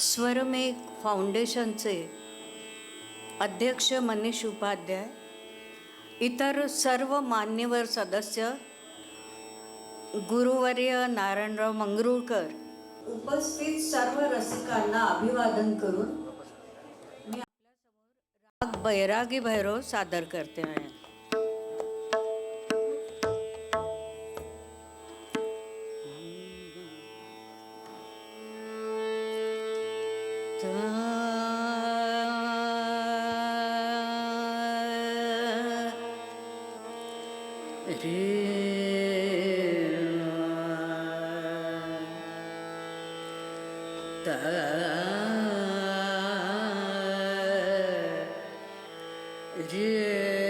स्वरमेघ फाउंडेशनचे अध्यक्ष मनीष उपाध्याय इतर सर्व मान्यवर सदस्य गुरुवर्य नारायणराव मंगरुळकर. उपस्थित सर्व रसिकांना अभिवादन करून मी आपल्यासमोर राग बैरागी भैरव सादर करते आहे. Yeah.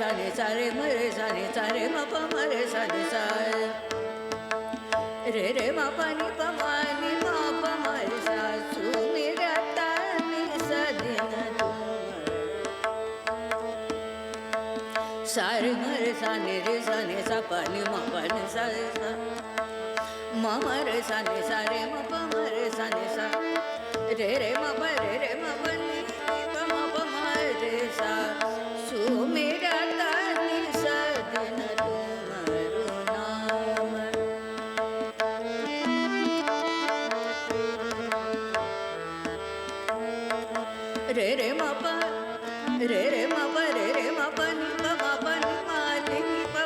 सारे सारे सारे मरे, सारे सारे म प मरे, सारे सारे। रे रे म प नि प म नि म प मरे सा सु मी रा ता नि सा दि न तु सारे मरे सा नि रे सा नि सा प नि म प नि सा रे सा। म म रे सा नि सा रे रे सा। रे रे म प रे रे म प नि नि प म प म रे सा सु। रे रे म रे रे म प रे रे म प नि प म प नि म नि नि प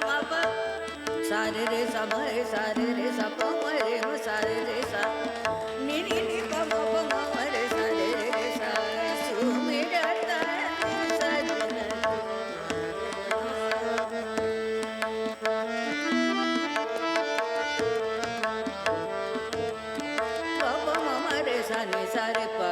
रे रे रे सा रे रे सा। प म रे म सा रे रे सा। नि नि नि प म प म म रे रे रे रे रा रे रे